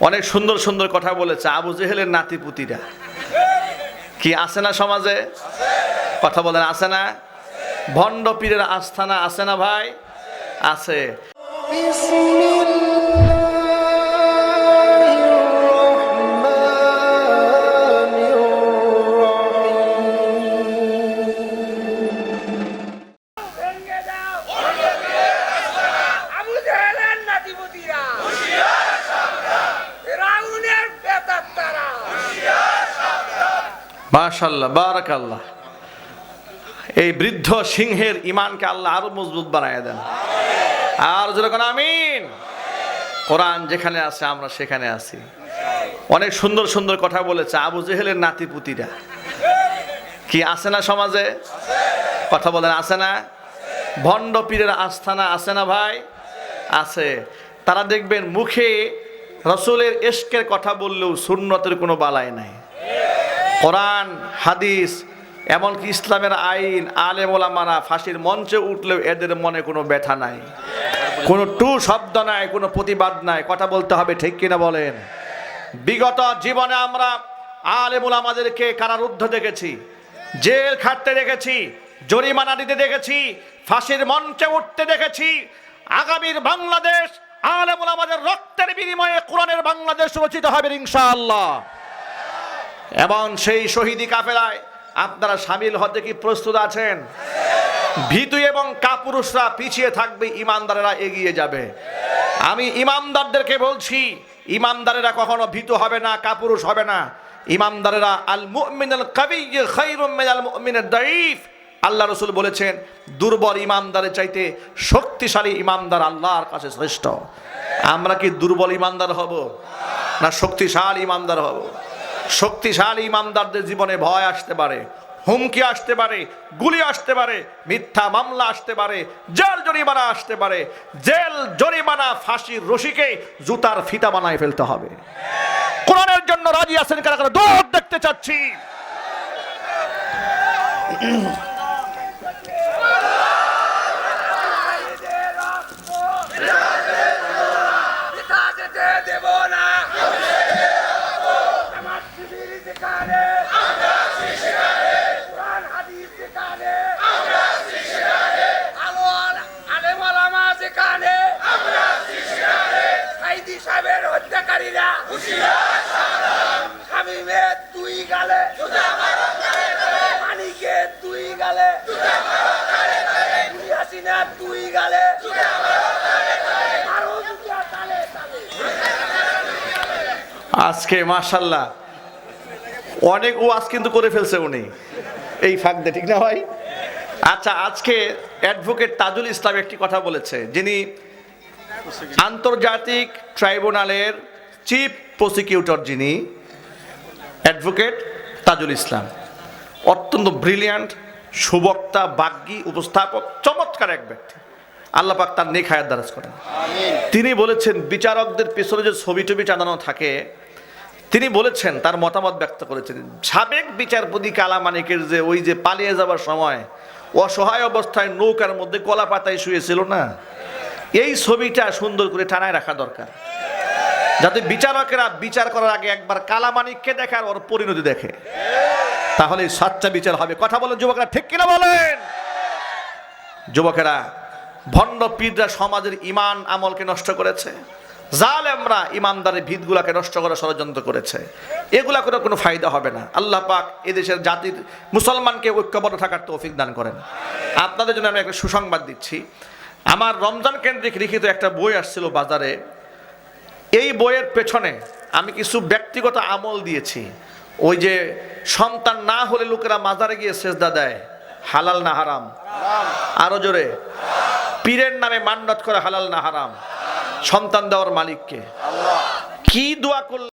অনেক সুন্দর সুন্দর কথা বলেছে, আবু জেহেলের নাতিপুতিরা। কি আছে না সমাজে? কথা বলেন, আছে না? ভণ্ড পীরের আস্থানা আছে না ভাই? আছে। মাশাল্লাহ বারাক আল্লাহ এই বৃদ্ধ সিংহের ইমানকে আল্লাহ আরও মজবুত বানায় দেন। আর যেরকম আমিন? কোরআন যেখানে আছে, আমরা সেখানে আছি। অনেক সুন্দর সুন্দর কথা বলেছে আবু জেহেলের নাতিপুতিরা। কি আছে না সমাজে? কথা বলেন, আছে না? ভণ্ড পীরের আস্থানা আছে না ভাই? আছে। তারা দেখবেন মুখে রসুলের এশকের কথা বললেও সুন্নতের কোনো বালাই নাই। কোরআন, হাদিস, এমনকি ইসলামের আইন, আলেম ওলামারা ফাঁসির মঞ্চে উঠলেও এদের মনে কোনো ব্যথা নাই। কোনো টু শব্দ নাই, কোনো প্রতিবাদ নাই। কথা বলতে হবে, ঠিক কিনা বলেন? বিগত জীবনে আমরা আলেম ওলামাদেরকে কারারুদ্ধ দেখেছি, জেল খাটতে দেখেছি, জরিমানা দিতে দেখেছি, ফাঁসির মঞ্চে উঠতে দেখেছি। আগামীর বাংলাদেশ আলেম ওলামাদের রক্তের বিনিময়ে কোরআনের বাংলাদেশ রচিত হবে ইনশাআল্লাহ। এবং সেই শহীদি কাফেলায় আপনারা সামিল হতে কি প্রস্তুত আছেন? ভীতু এবং কাপুরুষরা পিছিয়ে থাকবে, ইমানদারেরা এগিয়ে যাবে। আমি ইমানদারদেরকে বলছি, ইমানদারেরা কখনো ভীতু হবে না, কাপুরুষ হবে না। ইমানদারেরা আল মুমিনুল কাবি খায়রুম মিনাল মুমিনিদ দাঈফ। আল্লাহ রসুল বলেছেন, দুর্বল ইমানদারের চাইতে শক্তিশালী ইমানদার আল্লাহর কাছে শ্রেষ্ঠ। আমরা কি দুর্বল ইমানদার হব? না শক্তিশালী ইমানদার হব? শক্তিশালী ইমানদারদের জীবনে ভয় আসতে পারে, হুমকি আসতে পারে, গুলি আসতে পারে, মিথ্যা মামলা আসতে পারে, জেল জরিমানা আসতে পারে। জেল জরিমানা, ফাঁসির রশিকে জুতার ফিতা বানায় ফেলতে হবে। কোরআনের জন্য রাজি আছেন কারা কারা? দৌড় দেখতে চাচ্ছি পিতা যেতে দেব না আমার শিবির যেখানে কোরআন হাদিস যেখানে আলো আল- আলেম ওলামা যেখানে সাইদি সাহেবের হত্যাকারীরা। শামীমের দুই গালে। দুই গালে। হাসিনার দুই গালে। আরও দুটা তালে তালে। আজকে মাশাল্লাহ অনেক ওয়াজ কিন্তু করে ফেলছে উনি। এই ফাঁক দিয়ে ঠিক না ভাই? আচ্ছা আজকে অ্যাডভোকেট তাজুল ইসলাম একটি কথা বলেছে যিনি আন্তর্জাতিক ট্রাইব্যুনালের চিফ প্রসিকিউটর যিনি অ্যাডভোকেট তাজুল ইসলাম। অত্যন্ত ব্রিলিয়ান্ট সুবক্তা বাগ্যী উপস্থাপক চমৎকার এক ব্যক্তি। আল্লাহ পাক তার নেক হায়াত দারাজ করেন। তিনি বলেছেন বিচারকদের পেছনে যে ছবি টবি টানানো থাকে তিনি বলেছেন, তার মতামত ব্যক্ত করেছেন, সাবেক বিচারপতি কালামানিকের যে ওই যে পালিয়ে যাবার সময় অসহায় অবস্থায় নৌকার মধ্যে কলা পাতায় শুয়েছিল না? এই ছবিটা সুন্দর করে টানায় রাখা দরকার। যাতে বিচারকেরা বিচার করার আগে একবার কালামানিককে দেখে আর ওর পরিণতি দেখে। তাহলে সাচ্চা বিচার হবে। কথা বলেন যুবকরা, ঠিক কিনা বলেন? যুবকেরা, ভণ্ড পীররা সমাজের ইমান আমলকে নষ্ট করেছে। জালেমরা ইমানদারের ভিতগুলাকে নষ্ট করার ষড়যন্ত্র করেছে। এগুলা করে কোনো ফায়দা হবে না। আল্লাহ পাক এদেশের জাতির, মুসলমানকে ঐক্যবদ্ধ থাকার তৌফিক দান করেন। আপনাদের জন্য আমি একটা সুসংবাদ দিচ্ছি। আমার রমজান কেন্দ্রিক লিখিত একটা বই আসছিল বাজারে। এই বইয়ের পেছনে আমি কিছু ব্যক্তিগত আমল দিয়েছি। ওই যে সন্তান না হলে লোকেরা মাজারে গিয়ে সেজদা দেয়। হালাল না হারাম। আরও জোরে। পীরের নামে মান্নত করে হালাল না হারাম। সন্তান দেওয়ার মালিককে। কি দোয়া করলে